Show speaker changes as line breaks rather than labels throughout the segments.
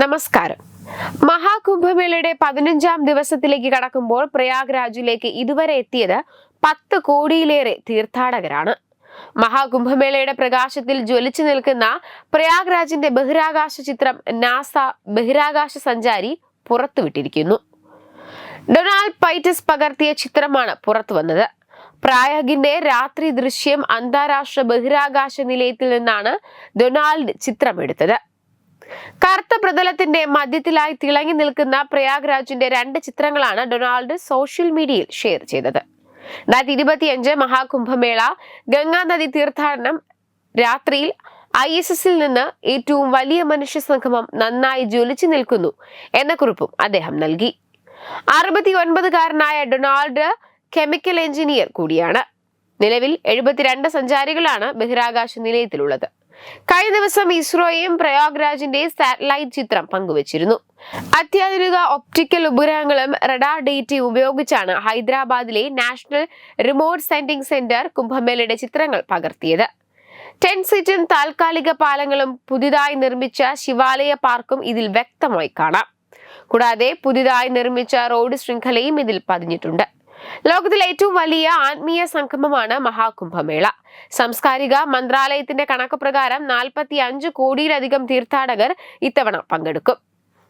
നമസ്കാരം. മഹാകുംഭമേളയുടെ പതിനഞ്ചാം ദിവസത്തിലേക്ക് കടക്കുമ്പോൾ പ്രയാഗ്രാജിലേക്ക് ഇതുവരെ എത്തിയത് പത്ത് കോടിയിലേറെ തീർത്ഥാടകരാണ്. മഹാകുംഭമേളയുടെ പ്രകാശത്തിൽ ജ്വലിച്ചു നിൽക്കുന്ന പ്രയാഗ്രാജിന്റെ ബഹിരാകാശ ചിത്രം നാസ ബഹിരാകാശ സഞ്ചാരി പുറത്തുവിട്ടിരിക്കുന്നു. ഡൊണാൾഡ് പൈറ്റസ് പകർത്തിയ ചിത്രമാണ് പുറത്തു വന്നത്. പ്രായഗിന്റെ രാത്രി ദൃശ്യം അന്താരാഷ്ട്ര ബഹിരാകാശ നിലയത്തിൽ നിന്നാണ് ഡൊണാൾഡ് ചിത്രമെടുത്തത്. കറുത്ത പ്രതലത്തിന്റെ മധ്യത്തിലായി തിളങ്ങി നിൽക്കുന്ന പ്രയാഗ്രാജിന്റെ രണ്ട് ചിത്രങ്ങളാണ് ഡൊണാൾഡ് സോഷ്യൽ മീഡിയയിൽ ഷെയർ ചെയ്തത്. രണ്ടായിരത്തി ഇരുപത്തിയഞ്ച് മഹാകുംഭമേള ഗംഗാനദി തീർത്ഥാടനം രാത്രിയിൽ ഐ എസ് എസിൽ നിന്ന് ഏറ്റവും വലിയ മനുഷ്യ സംഗമം നന്നായി ജ്വലിച്ചു നിൽക്കുന്നു എന്ന കുറിപ്പും അദ്ദേഹം നൽകി. അറുപത്തി ഒൻപതുകാരനായ ഡൊണാൾഡ് കെമിക്കൽ എഞ്ചിനീയർ കൂടിയാണ്. നിലവിൽ എഴുപത്തിരണ്ട് സഞ്ചാരികളാണ് ബഹിരാകാശ നിലയത്തിലുള്ളത്. കഴിഞ്ഞ ദിവസം ഇസ്രോയും പ്രയാഗ്രാജിന്റെ സാറ്റലൈറ്റ് ചിത്രം പങ്കുവച്ചിരുന്നു. അത്യാധുനിക ഒപ്റ്റിക്കൽ ഉപഗ്രഹങ്ങളും റഡാർ ഡേറ്റയും ഉപയോഗിച്ചാണ് ഹൈദരാബാദിലെ നാഷണൽ റിമോട്ട് സെൻഡിംഗ് സെന്റർ കുംഭമേളയുടെ ചിത്രങ്ങൾ പകർത്തിയത്. ടെൻ സീറ്റും താൽക്കാലിക പാലങ്ങളും പുതിയതായി നിർമ്മിച്ച ശിവാലയ പാർക്കും ഇതിൽ വ്യക്തമായി കാണാം. കൂടാതെ പുതിയതായി നിർമ്മിച്ച റോഡ് ശൃംഖലയും ഇതിൽ പതിഞ്ഞിട്ടുണ്ട്. ലോകത്തിലെ ഏറ്റവും വലിയ ആത്മീയ സംഗമമാണ് മഹാകുംഭമേള. സാംസ്കാരിക മന്ത്രാലയത്തിന്റെ കണക്ക് പ്രകാരം നാൽപ്പത്തി അഞ്ച് കോടിയിലധികം തീർത്ഥാടകർ ഇത്തവണ പങ്കെടുക്കും.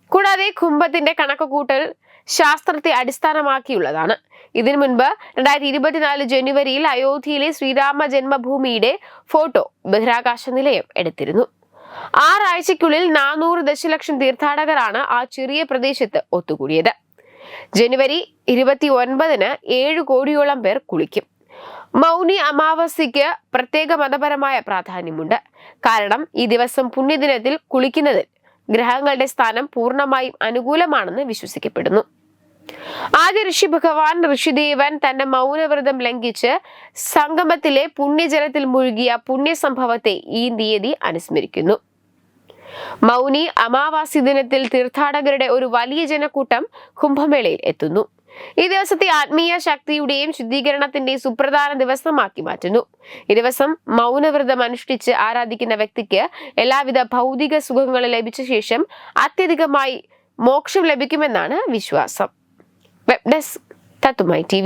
കൂടാതെ കുംഭത്തിന്റെ കണക്കുകൂട്ടൽ ശാസ്ത്രത്തെ അടിസ്ഥാനമാക്കിയുള്ളതാണ്. ഇതിനു മുൻപ് രണ്ടായിരത്തി ഇരുപത്തിനാല് ജനുവരിയിൽ അയോധ്യയിലെ ശ്രീരാമ ജന്മഭൂമിയുടെ ഫോട്ടോ ബഹിരാകാശ നിലയം എടുത്തിരുന്നു. ആറാഴ്ചയ്ക്കുള്ളിൽ നാനൂറ് ദശലക്ഷം തീർത്ഥാടകരാണ് ആ ചെറിയ പ്രദേശത്ത് ഒത്തുകൂടിയത്. ജനുവരി ഇരുപത്തി ഒൻപതിന് ഏഴ് കോടിയോളം പേർ കുളിക്കും. മൗനി അമാവാസ്യയ്ക്ക് പ്രത്യേക മതപരമായ പ്രാധാന്യമുണ്ട്. കാരണം ഈ ദിവസം പുണ്യദിനത്തിൽ കുളിക്കുന്നതിൽ ഗ്രഹങ്ങളുടെ സ്ഥാനം പൂർണമായും അനുകൂലമാണെന്ന് വിശ്വസിക്കപ്പെടുന്നു. ആദ്യ ഋഷി ഭഗവാൻ ഋഷിദേവൻ തന്റെ മൗനവ്രതം ലംഘിച്ച് സംഗമത്തിലെ പുണ്യജലത്തിൽ മുഴുകിയ പുണ്യസംഭവത്തെ ഈ തീയതി അനുസ്മരിക്കുന്നു. മൗനി അമാവാസി ദിനത്തിൽ തീർത്ഥാടകരുടെ ഒരു വലിയ ജനക്കൂട്ടം കുംഭമേളയിൽ എത്തുന്നു. ഈ ദിവസത്തെ ആത്മീയ ശക്തിയുടെയും ശുദ്ധീകരണത്തിന്റെയും സുപ്രധാന ദിവസമാക്കി മാറ്റുന്നു. ഈ ദിവസം മൗനവ്രതം അനുഷ്ഠിച്ച് ആരാധിക്കുന്ന വ്യക്തിക്ക് എല്ലാവിധ ഭൗതിക സുഖങ്ങളും ലഭിച്ച ശേഷം അത്യധികമായി മോക്ഷം ലഭിക്കുമെന്നാണ് വിശ്വാസം. Web desk തത്തുമായി T